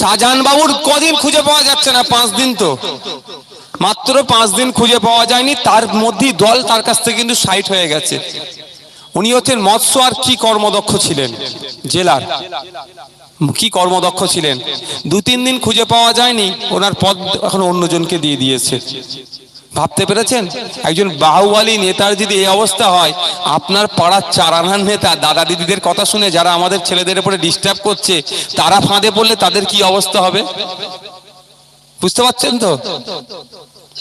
শাহজাহান বাবুর কদিন খুঁজে পাওয়া যাচ্ছে না, পাঁচ দিন তো। মাত্র পাঁচ দিন খুঁজে পাওয়া যায়নি, তার মধ্যেই দল তার কাছ থেকে কিন্তু সাইট হয়ে গেছে। উনি হচ্ছেন মৎস্য আর কি কর্মদক্ষ ছিলেন? জেলার। কি কর্মদক্ষ ছিলেন? দু তিন দিন খুঁজে পাওয়া যায়নি, ওনার পদ এখন অন্যজনকে দিয়ে দিয়েছে। ভাবতে পেরেছেন? একজন বাহুবালী নেতার যদি এই অবস্থা হয়, আপনার পাড়ার চারানার নেতা, দাদা দিদিদের কথা শুনে যারা আমাদের ছেলেদের উপরে ডিস্টার্ব করছে, তারা ফাঁদে পড়লে তাদের কি অবস্থা হবে? বুঝতে পারছেন তো?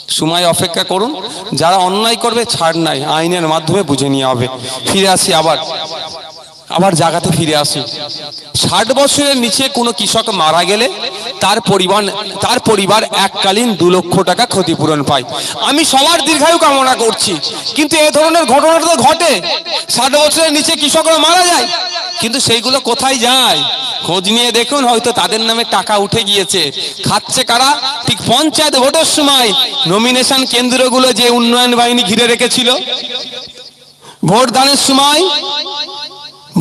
সময় অপেক্ষা করুন, যারা অন্যায় করবে ছাড় নাই, আইনের মাধ্যমে বুঝে নিয়ে হবে। ফিরে আসি আবার। আবার জায়গাতে ফিরে আসি। ষাট বছরের নিচে কোনো কৃষক মারা গেলে তার পরিবার তার পরিবার এককালীন দু লক্ষ টাকা ক্ষতিপূরণ পায়। আমি সবার দীর্ঘায়ু কামনা করছি, কিন্তু এ ধরনের ঘটনাটা তো ঘটে। ষাট বছরের নিচে কৃষকরা মারা যায়, কিন্তু সেইগুলো কোথায় যায়? খোঁজ নিয়ে দেখুন, হয়তো তাদের নামে টাকা উঠে গিয়েছে। খাচ্ছে কারা? ঠিক পঞ্চায়েত ভোটের সময় নমিনেশন কেন্দ্রগুলো যে উন্নয়ন বাহিনী ঘিরে রেখেছিল ভোট দানের সময়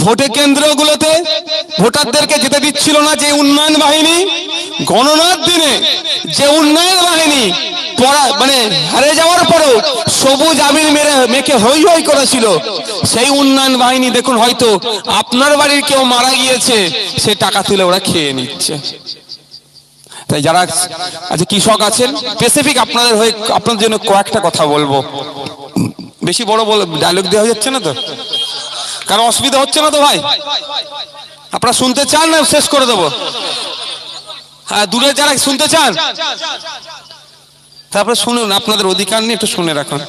ভোটে কেন্দ্রগুলোতে ভোটারদেরকে যেতে দিচ্ছিল না যে উন্নয়ন বাহিনী গণনার দিনে যে উন্নয়ন বাহিনী পড়া মানে হারে যাওয়ার পরেও সবুজ আবির মেরে মেখে হই হই করেছিল, সেই উন্নয়ন বাহিনী দেখুন হয়তো আপনার বাড়ির কেউ মারা গিয়েছে, সে টাকা তুলে ওরা খেয়ে নিচ্ছে। তাই যারা আচ্ছা কৃষক আছেন স্পেসিফিক আপনাদের হয়ে আপনাদের জন্য কয়েকটা কথা বলব। বেশি বড় বল ডায়লগ দেওয়া যাচ্ছে না তো? কারণ অসুবিধা হচ্ছে না তো ভাই? আপনারা শুনতে চান না, শেষ করে দেবো। হ্যাঁ দূরে যারা শুনতে চান। তারপরে শুনুন, আপনাদের অধিকার নিয়ে একটু শুনে রাখুন।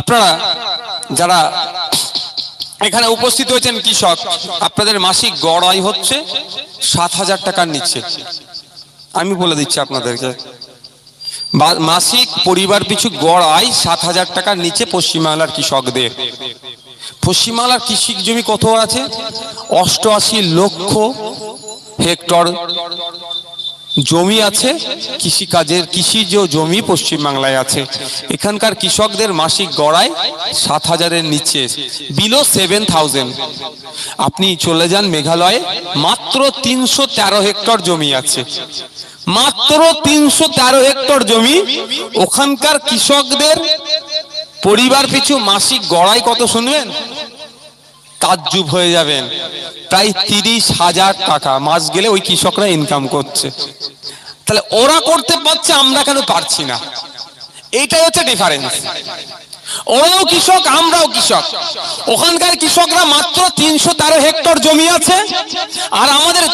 আপনারা যারা এখানে উপস্থিত হয়েছেন কৃষক, আপনাদের মাসিক গড় আয় হচ্ছে সাত হাজার টাকার নিচ্ছে আমি বলে দিচ্ছি আপনাদেরকে মাসিক পরিবার পিছু গড় আয় সাত হাজার টাকার নিচে পশ্চিমবাংলার কৃষকদের। পশ্চিমবাংলার কৃষি জমি কত আছে? অষ্টআশি লক্ষ হেক্টর জমি আছে। কৃষিকাজের কৃষিজ জমি পশ্চিমবাংলায় আছে। এখানকার কৃষকদের মাসিক গড়ায় সাত হাজারের নিচে বিলো সেভেন থাউজেন্ড আপনি চলে যান মেঘালয়ে, মাত্র তিনশো তেরো হেক্টর জমি আছে। মাত্র তিনশো তেরো হেক্টর জমি। ওখানকার কৃষকদের পরিবার পিছু মাসিক গড়াই কত শুনবেন? তাজ্জুব হয়ে যাবেন। প্রায় তিরিশ হাজার টাকা। মাস গেলে ওই কৃষকরা ইনকাম করছে। তাহলে ওরা করতে পারছে, আমরা কেন পারছি না? এইটাই হচ্ছে ডিফারেন্স ওরাও কৃষক, আমরাও কৃষক। ওখানকার কৃষকরা মাত্র তিনশো তেরো হেক্টর জমি আছে, আর আমাদের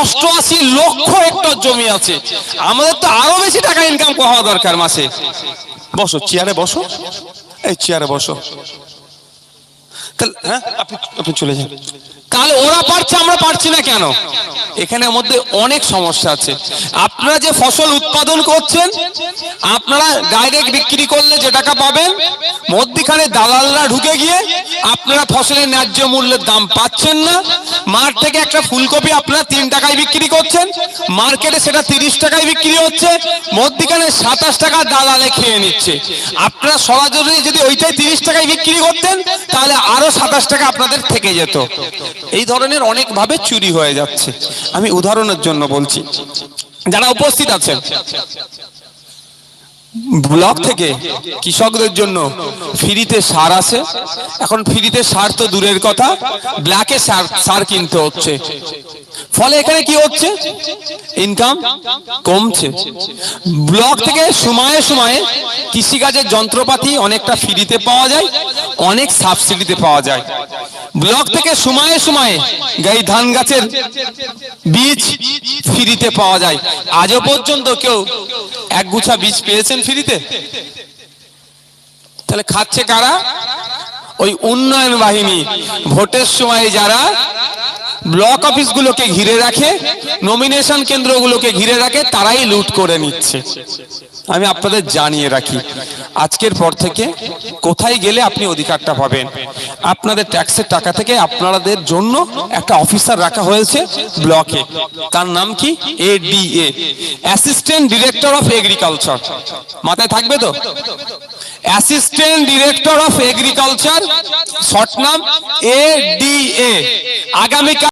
অষ্টআশি লক্ষ হেক্টর জমি আছে। আমাদের তো আরও বেশি টাকা ইনকাম হওয়া দরকার মাসে। বসো চেয়ারে বসো। এই চেয়ারে বসো। তাহলে হ্যাঁ আপনি আপনি চলে যান। তাহলে ওরা পারছে আমরা পারছি না কেন? এখানে মধ্যে অনেক সমস্যা আছে। আপনারা যে ফসল উৎপাদন করছেন আপনারা ডাইরেক্ট বিক্রি করলে যে টাকা পাবেন মধ্যখানে দালালরা ঢুকে গিয়ে আপনারা ফসলের ন্যায্য মূল্যের দাম পাচ্ছেন না। মাঠ থেকে একটা ফুলকপি আপনারা তিন টাকায় বিক্রি করছেন। মার্কেটে সেটা তিরিশ টাকায় বিক্রি হচ্ছে। মধ্যখানে সাতাশ টাকা দালালে খেয়ে নিচ্ছে। আপনারা সরাসরি যদি ওইটাই তিরিশ টাকায় বিক্রি করতেন, তাহলে আরও সাতাশ টাকা আপনাদের থেকে যেত। এই ধরনের অনেক ভাবে চুরি হয়ে যাচ্ছে। আমি উদাহরণের জন্য বলছি, যারা উপস্থিত আছেন। ব্লক থেকে কৃষকদের জন্য ফ্রিতে সার আছে। এখন ফ্রিতে সার তো দূরের কথা ব্ল্যাকে সার সার কিনতে হচ্ছে। ফলে এখানে কি হচ্ছে? ইনকাম কমছে। ব্লক থেকে সময়ে সময়ে কৃষিকাজের যন্ত্রপাতি অনেকটা ফ্রিতে পাওয়া যায়। অনেক সাবসিডিতে পাওয়া যায়। ব্লক থেকে সময়ে সময়ে গাই ধান গাছের বীজ ফ্রিতে পাওয়া যায়। আজও পর্যন্ত কেউ এক গুছা বীজ পেয়েছেন ফ্রিতে? তাহলে খাচ্ছে কারা? ওই উন্নয়ন বাহিনী। ভোটের সময় যারা ব্লক অফিসগুলোকে ঘিরে রাখে নমিনেশন কেন্দ্রগুলোকে ঘিরে রাখে, তারাই লুট করে নিচ্ছে। আমি আপনাদের জানিয়ে রাখি, আজকের পর থেকে কোথায় গেলে আপনি অধিকারটা পাবেন? আপনাদের ট্যাক্সের টাকা থেকে আপনাদের জন্য একটা অফিসার রাখা হয়েছে ব্লকে। তার নাম কি? ADA assistant director of agriculture মাথায় থাকবে তো? Assistant director of agriculture short নাম এডিএ আগামীকাল